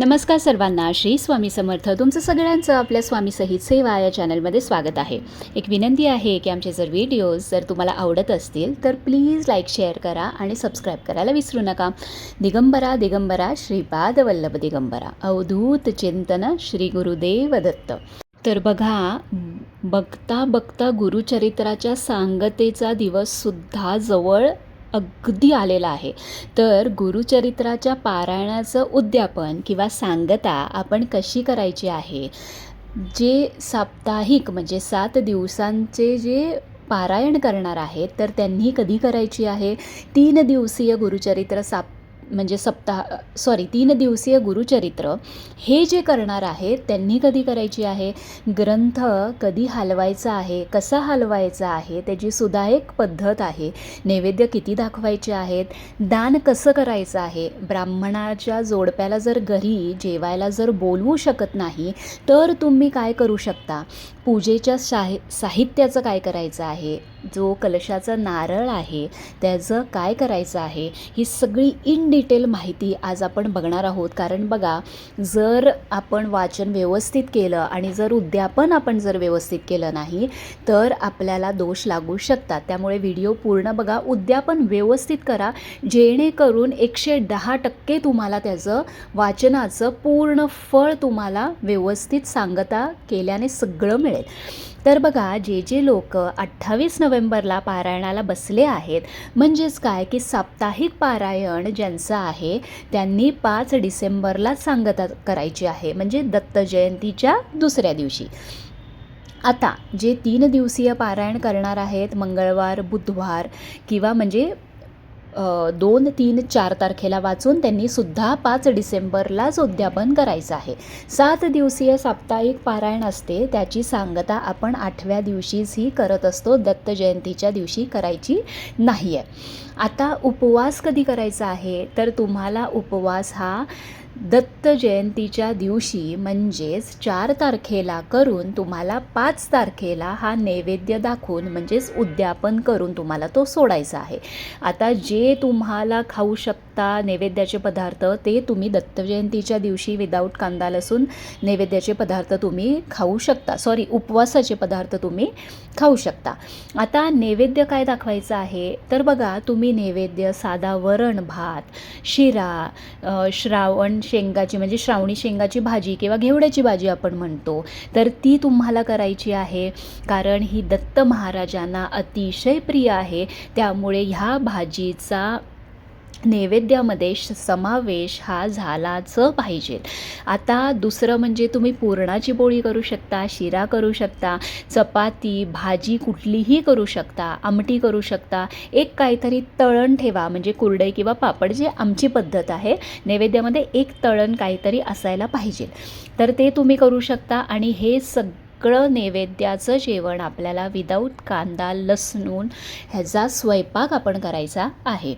नमस्कार सर्वांना श्री स्वामी समर्थ. तुमचं सगळ्यांचं आपल्या स्वामी सहित सेवा या चॅनलमध्ये स्वागत आहे. एक विनंती आहे की आमचे जर व्हिडिओज जर तुम्हाला आवडत असतील तर प्लीज लाईक शेअर करा आणि सबस्क्राईब करायला विसरू नका. दिगंबरा दिगंबरा श्रीपाद वल्लभ दिगंबरा. अवधूत चिंतन श्री गुरुदेव दत्त. तर बघा बघता बघता गुरुचरित्राच्या सांगतेचा दिवससुद्धा जवळ अगदी आलेला आहे. तर गुरुचरित्राच्या पारायणाचं उद्यापन किंवा सांगता आपण कशी करायची आहे? जे साप्ताहिक म्हणजे सात दिवसांचे जे पारायण करणार आहेत तर त्यांनी कधी करायची आहे? तीन दिवसीय गुरुचरित्र साप म्हणजे सप्ताह सॉरी तीन दिवसीय गुरुचरित्र हे जे करणार आहेत त्यांनी कधी करायची आहे? ग्रंथ कधी हलवायचा आहे? कसा हलवायचा आहे? त्याची सुद्धा एक पद्धत आहे. नैवेद्य किती दाखवायचे आहेत? दान कसं करायचं आहे? ब्राह्मणाच्या जोडप्याला जर घरी जेवायला जर बोलवू शकत नाही तर तुम्ही काय करू शकता? पूजेच्या शाहि साहित्याचं काय करायचं आहे? जो कलशाचा नारळ आहे त्याचं काय करायचं आहे? ही सगळी इन डिटेल माहिती आज आपण बघणार आहोत. कारण बघा जर आपण वाचन व्यवस्थित केलं आणि जर उद्यापन आपण जर व्यवस्थित केलं नाही तर आपल्याला दोष लागू शकतात. त्यामुळे व्हिडिओ पूर्ण बघा उद्यापन व्यवस्थित करा. जेणेकरून एकशे दहा टक्के तुम्हाला त्याचं वाचनाचं पूर्ण फळ तुम्हाला व्यवस्थित सांगता केल्याने सगळं मिळेल. तर बघा जे जे लोक अठ्ठावीस नोव्हेंबरला पारायणाला बसले आहेत म्हणजेच काय की साप्ताहिक पारायण ज्यांचं आहे त्यांनी पाच डिसेंबरला सांगता करायची आहे म्हणजे दत्त जयंतीच्या दुसऱ्या दिवशी. आता जे तीन दिवसीय पारायण करणार आहेत मंगळवार बुधवार किंवा म्हणजे दोन तीन चार तारखेला वाचून त्यांनी सुद्धा पाच डिसेंबरलाच उद्यापन करायचं आहे. सात दिवसीय साप्ताहिक पारायण असते त्याची सांगता आपण आठव्या दिवशीच ही करत असतो दत्त जयंतीच्या दिवशी करायची नाही आहे आता उपवास कधी करायचा आहे? तर तुम्हाला उपवास हा दत्त जयंतीच्या दिवशी म्हणजेच चार तारखेला करून तुम्हाला पाच तारखेला हा नैवेद्य दाखवून म्हणजेच उद्यापन करून तुम्हाला तो सोडायचा आहे. आता जे तुम्हाला खाऊ आत्ता नैवेद्याचे पदार्थ ते तुम्ही दत्तजयंतीच्या दिवशी विदाऊट कांदा लसूण नैवेद्याचे पदार्थ तुम्ही खाऊ शकता. सॉरी उपवासाचे पदार्थ तुम्ही खाऊ शकता. आता नैवेद्य काय दाखवायचं आहे? तर बघा तुम्ही नैवेद्य साधा वरण भात शिरा श्रावण शेंगाची म्हणजे श्रावणी शेंगाची भाजी किंवा घेवड्याची भाजी आपण म्हणतो. तर ती तुम्हाला करायची आहे कारण ही दत्त महाराजांना अतिशय प्रिय आहे. त्यामुळे ह्या भाजीचा नैवेद्यामध्ये श- समावेश हा झालाच पाहिजे. आता दुसरं म्हणजे तुम्ही पुरणाची पोळी करू शकता शिरा करू शकता चपाती भाजी कुठलीही करू शकता आमटी करू शकता एक काहीतरी तळण ठेवा म्हणजे कुरडई किंवा पापड जे आमची पद्धत आहे नैवेद्यामध्ये एक तळण काहीतरी असायला पाहिजे. तर ते तुम्ही करू शकता आणि हे सग सगळं नैवेद्याचं जेवण आपल्याला विदाऊट कांदा लसणून ह्याचा स्वयंपाक आपण करायचा आहे.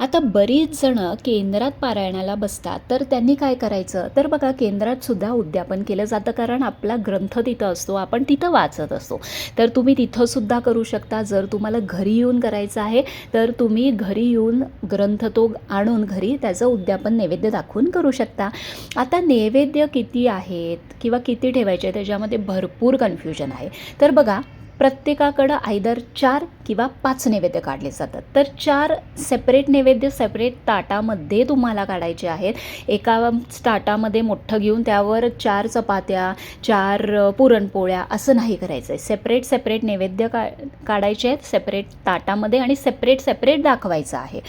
आता बरीच जणं केंद्रात पारायणाला बसतात. तर त्यांनी काय करायचं? तर बघा केंद्रात सुद्धा उद्यापन केलं जातं कारण आपला ग्रंथ तिथं असतो. आपण तिथं वाचत असतो. तर तुम्ही तिथं सुद्धा करू शकता. जर तुम्हाला घरी येऊन करायचं आहे तर तुम्ही घरी येऊन ग्रंथ तो आणून घरी त्याचं उद्यापन नैवेद्य दाखवून करू शकता. आता नैवेद्य किती आहेत किंवा किती ठेवायचे त्याच्यामध्ये भरपूर कन्फ्युजन आहे. तर बघा प्रत्येकाकडं आयदर चार किंवा पाच नैवेद्य काढले जातात. तर चार सेपरेट नैवेद्य सेपरेट ताटामध्ये तुम्हाला काढायचे आहेत. एका ताटामध्ये मोठं घेऊन त्यावर चार चपात्या चार पुरणपोळ्या असं नाही करायचं आहे सेपरेट सेपरेट नैवेद्य का काढायचे आहेत. सेपरेट ताटामध्ये आणि सेपरेट सेपरेट दाखवायचं आहे.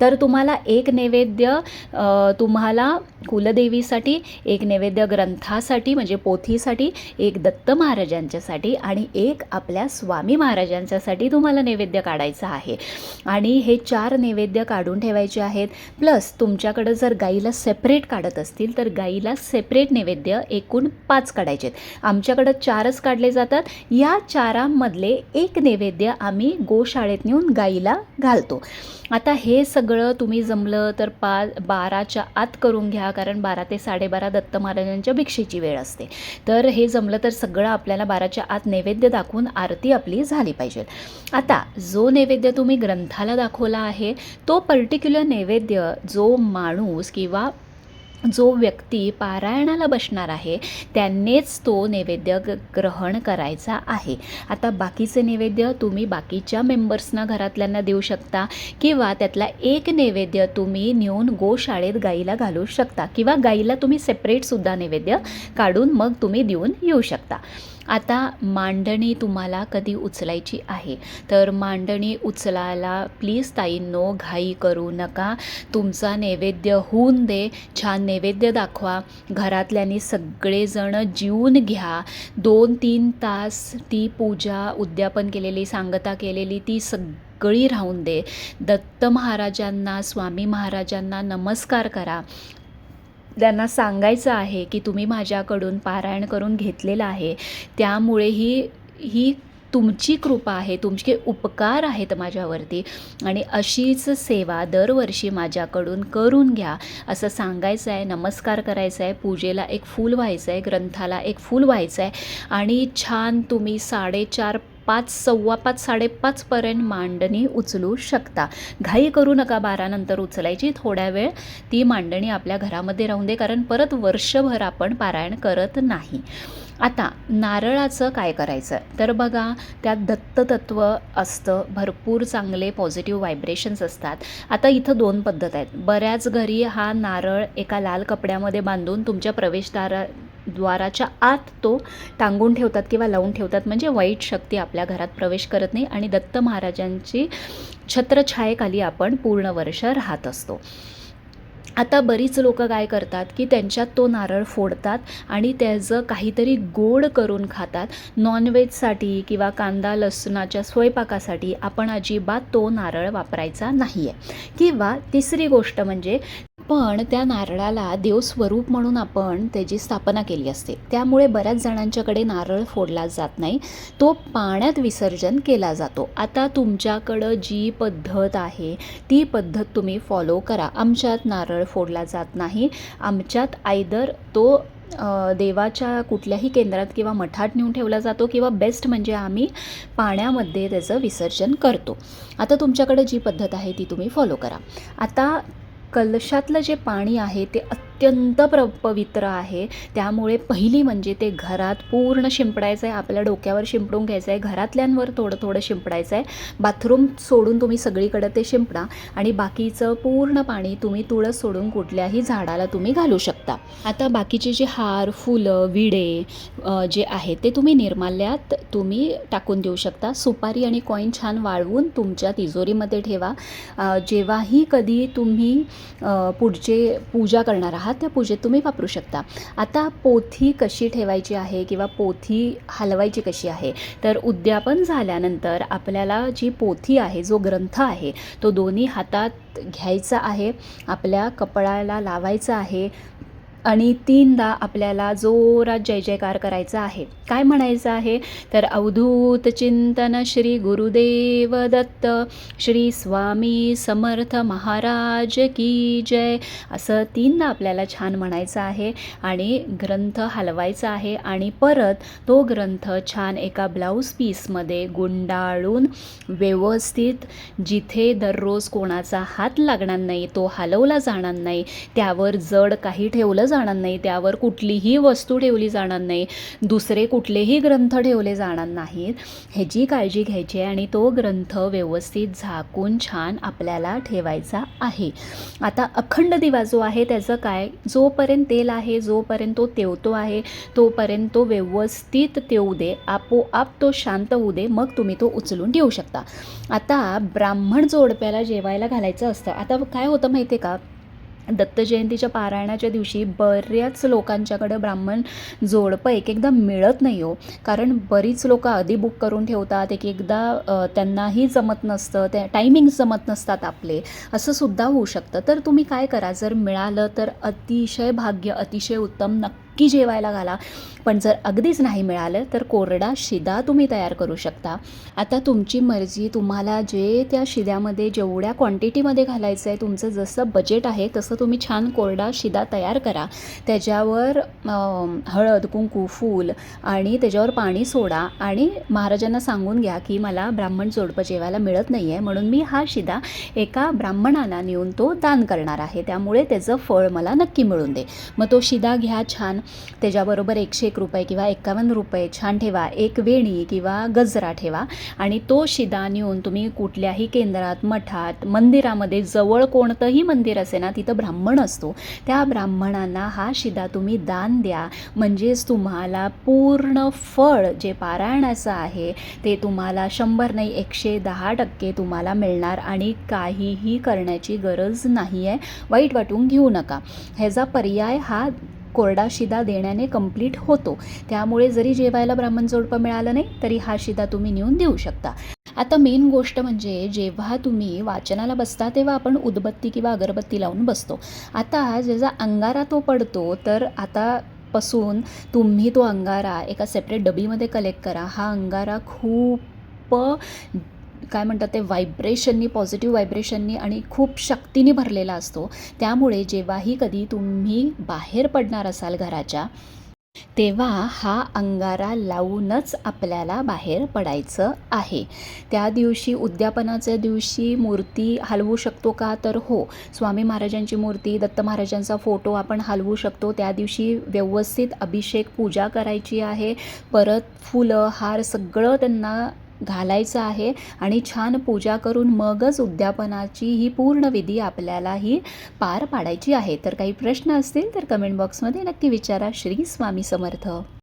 तर तुम्हाला एक नैवेद्य तुम्हाला कुलदेवीसाठी एक नैवेद्य ग्रंथासाठी म्हणजे पोथीसाठी एक दत्त महाराजांच्यासाठी आणि एक आपल्या स्वामी महाराजांच्यासाठी तुम्हाला नैवेद्य काढायचं आहे. आणि हे चार नैवेद्य काढून ठेवायचे आहेत. प्लस तुमच्याकडं जर गाईला सेपरेट काढत असतील तर गाईला सेपरेट नैवेद्य एकूण पाच काढायचे आहेत आमच्याकडं चारच काढले जातात. या चारांमधले एक नैवेद्य आम्ही गोशाळेत नेऊन गाईला घालतो. आता हे सगळं सगळं तुम्ही जमलं तर पा बाराच्या आत करून घ्या कारण बारा ते साडेबारा दत्त महाराजांच्या भिक्षेची वेळ असते. तर हे जमलं तर सगळं आपल्याला बाराच्या आत नैवेद्य दाखवून आरती आपली झाली पाहिजे. आता जो नैवेद्य तुम्ही ग्रंथाला दाखवला आहे तो पर्टिक्युलर नैवेद्य जो माणूस किंवा जो व्यक्ती पारायणाला बसणार आहे त्यांनीच तो नैवेद्य ग ग्रहण करायचा आहे. आता बाकीचे नैवेद्य तुम्ही बाकीच्या मेंबर्सना घरातल्यांना देऊ शकता किंवा त्यातला एक नैवेद्य तुम्ही नेऊन गोशाळेत गाईला घालू शकता किंवा गाईला तुम्ही सेपरेटसुद्धा नैवेद्य काढून मग तुम्ही देऊन येऊ शकता. आता मांडणी तुम्हाला कधी उचलायची आहे? तर मांडणी उचलायला प्लीज ताईंनो घाई करू नका. तुमचा नैवेद्य होऊन दे. छान नैवेद्य दाखवा. घरातल्यांनी सगळेजण जीवन घ्या. दोन तीन तास ती पूजा उद्यापन केलेली सांगता केलेली ती सगळी राहून दे. दत्त महाराजांना स्वामी महाराजांना नमस्कार करा. त्यांना सांगायचं आहे की तुम्ही माझ्याकडून पारायण करून घेतलेलं आहे. त्यामुळे ही ही तुमची कृपा आहे तुमचे उपकार आहेत माझ्यावरती. आणि अशीच सेवा दरवर्षी माझ्याकडून करून घ्या असं सांगायचं आहे नमस्कार करायचा आहे पूजेला एक फूल व्हायचं आहे ग्रंथाला एक फूल व्हायचं आहे आणि छान तुम्ही साडेचार पाच सव्वा पाच साडेपाचपर्यंत मांडणी उचलू शकता. घाई करू नका बारानंतर उचलायची. थोड्या वेळ ती मांडणी आपल्या घरामध्ये राहून दे कारण परत वर्षभर आपण पारायण करत नाही. आता नारळाचं काय करायचं? तर बघा त्यात दत्ततत्व असतं भरपूर चांगले पॉझिटिव्ह व्हायब्रेशन्स असतात. आता इथं दोन पद्धत आहेत. बऱ्याच घरी हा नारळ एका लाल कपड्यामध्ये बांधून तुमच्या प्रवेशद्वारा द्वाराच्या आत तो टांगून ठेवतात किंवा लावून ठेवतात. म्हणजे वाईट शक्ती आपल्या घरात प्रवेश करत नाही आणि दत्त महाराजांची छत्रछायेखाली आपण पूर्ण वर्ष राहत असतो. आता बरीच लोक काय करतात की त्यांच्यात तो नारळ फोडतात आणि त्याचं काहीतरी गोड करून खातात. नॉनव्हेजसाठी किंवा कांदा लसणाच्या स्वयंपाकासाठी आपण अजिबात तो नारळ वापरायचा नाही आहे किंवा तिसरी गोष्ट म्हणजे पण त्या नारळाला देवस्वरूप म्हणून आपण त्याची स्थापना केली असते. त्यामुळे बऱ्याच जणांच्याकडे नारळ फोडला जात नाही. तो पाण्यात विसर्जन केला जातो. आता तुमच्याकडं जी पद्धत आहे ती पद्धत तुम्ही फॉलो करा. आमच्यात नारळ फोडला जात नाही. आमच्यात आयदर तो देवाच्या कुठल्याही केंद्रात किंवा मठात नेऊन ठेवला जातो किंवा बेस्ट म्हणजे आम्ही पाण्यामध्ये त्याचं विसर्जन करतो. आता तुमच्याकडे जी पद्धत आहे ती तुम्ही फॉलो करा. आता कलशातलं जे पाणी आहे ते अत्यंत प्र पवित्र आहे. त्यामुळे पहिली म्हणजे ते घरात पूर्ण शिंपडायचं आहे आपल्या डोक्यावर शिंपडून घ्यायचं आहे घरातल्यांवर थोडं थोडं शिंपडायचं आहे बाथरूम सोडून तुम्ही सगळीकडं ते शिंपडा आणि बाकीचं पूर्ण पाणी तुम्ही तुळस सोडून कुठल्याही झाडाला तुम्ही घालू शकता. आता बाकीचे जे हार फुलं विडे जे आहेत ते तुम्ही निर्माल्यात तुम्ही टाकून देऊ शकता. सुपारी आणि कॉईन छान वाळवून तुमच्या तिजोरीमध्ये ठेवा. जेव्हाही कधी तुम्ही पुढचे पूजा करणार आहात त्या पूजेत तुम्ही वापरू शकता. आता पोथी कशी ठेवायची आहे किंवा पोथी हलवायची कशी आहे? तर उद्यापन झाल्यानंतर आपल्याला जी पोथी आहे जो ग्रंथ आहे तो दोन्ही हातात घ्यायचा आहे आपल्या कपडाला लावायचा आहे आणि तीनदा आपल्याला जोरात जय जयकार करायचा आहे. काय म्हणायचं आहे? तर अवधूत चिंतन श्री गुरुदेव दत्त श्री स्वामी समर्थ महाराज की जय. असं तीनदा आपल्याला छान म्हणायचं आहे आणि ग्रंथ हलवायचा आहे आणि परत तो ग्रंथ छान एका ब्लाऊज पीसमध्ये गुंडाळून व्यवस्थित जिथे दररोज कोणाचा हात लागणार नाही तो हलवला जाणार नाही त्यावर जड काही ठेवलं जाणार जाणार नाही त्यावर कुठलीही वस्तू ठेवली जाणार नाही दुसरे कुठलेही ग्रंथ ठेवले जाणार नाहीत. ह्याची काळजी घ्यायची आहे आणि तो ग्रंथ व्यवस्थित झाकून छान आपल्याला ठेवायचा आहे. आता अखंड दिवा जो आहे त्याचं काय? जोपर्यंत तेल आहे जोपर्यंत तो तेवतो आहे तोपर्यंत तो व्यवस्थित तेवू दे. आपोआप तो शांत होऊ दे मग तुम्ही तो उचलून ठेवू शकता. आता ब्राह्मण जोडप्याला जेवायला घालायचं असतं. आता काय होतं माहिती आहे का? दत्त जयंतीच्या पारायणाच्या दिवशी बऱ्याच लोकांच्याकडं ब्राह्मण जोडपं एक एकदा मिळत नाही हो. कारण बरीच लोकं आधी बुक करून ठेवतात एक एकदा त्यांनाही जमत नसतं त्या टायमिंग जमत नसतात आपले. असं सुद्धा होऊ शकतं. तर तुम्ही काय करा? जर मिळालं तर अतिशय भाग्य अतिशय उत्तम नक्की नक्की जेवायला घाला. पण जर अगदीच नाही मिळालं तर कोरडा शिदा तुम्ही तयार करू शकता. आता तुमची मर्जी तुम्हाला जे त्या शिद्यामध्ये जेवढ्या क्वांटिटीमध्ये घालायचं आहे तुमचं जसं बजेट आहे तसं तुम्ही छान कोरडा शिदा तयार करा. त्याच्यावर हळद कुंकू फूल आणि त्याच्यावर पाणी सोडा. आणि महाराजांना सांगून घ्या की मला ब्राह्मण जोडपं जेवायला मिळत नाही आहे म्हणून मी हा शिदा एका ब्राह्मणाला नेऊन तो दान करणार आहे. त्यामुळे त्याचं फळ मला नक्की मिळून दे. मग तो शिदा घ्या छान. त्याच्याबरोबर एकशे एक रुपये किंवा एकावन्न रुपये छान ठेवा. एक वेणी किंवा गजरा ठेवा. आणि तो शिदा नेऊन तुम्ही कुठल्याही केंद्रात मठात मंदिरामध्ये जवळ कोणतंही मंदिर असे ना तिथं ब्राह्मण असतो. त्या ब्राह्मणांना हा शिदा तुम्ही दान द्या. म्हणजेच तुम्हाला पूर्ण फळ जे पारायणाचं आहे ते तुम्हाला शंभर नाही एकशे दहा टक्के तुम्हाला मिळणार आणि काहीही करण्याची गरज नाही आहे वाईट वाटून घेऊ नका. ह्याचा पर्याय हा कोरडा शिदा देण्याने कंप्लीट होतो. त्यामुळे जरी जेवायला ब्राह्मण जोडपं मिळालं नाही तरी हा शिदा तुम्ही नेऊन देऊ शकता. आता मेन गोष्ट म्हणजे जेव्हा तुम्ही वाचनाला बसता तेव्हा आपण उदबत्ती किंवा अगरबत्ती लावून बसतो. आता ज्याचा अंगारा तो पडतो तर आता पासून तुम्ही तो अंगारा एका सेपरेट डबीमध्ये कलेक्ट करा. हा अंगारा खूप काय म्हणतात ते व्हायब्रेशननी पॉझिटिव्ह व्हायब्रेशननी आणि खूप शक्तीने भरलेला असतो. त्यामुळे जेव्हाही कधी तुम्ही बाहेर पडणार असाल घराच्या तेव्हा हा अंगारा लावूनच आपल्याला बाहेर पडायचं आहे. त्या दिवशी उद्यापनाच्या दिवशी मूर्ती हलवू शकतो का? तर हो. स्वामी महाराजांची मूर्ती दत्त महाराजांचा फोटो आपण हलवू शकतो. त्या दिवशी व्यवस्थित अभिषेक पूजा करायची आहे. परत फुलं हार सगळं त्यांना घालायचं आहे आणि छान पूजा करून मगच उद्यापनाची ही पूर्ण विधी आपल्याला ही पार पाडायची आहे. तर काही प्रश्न असतील तर कमेंट बॉक्समध्ये नक्की विचारा. श्री स्वामी समर्थ.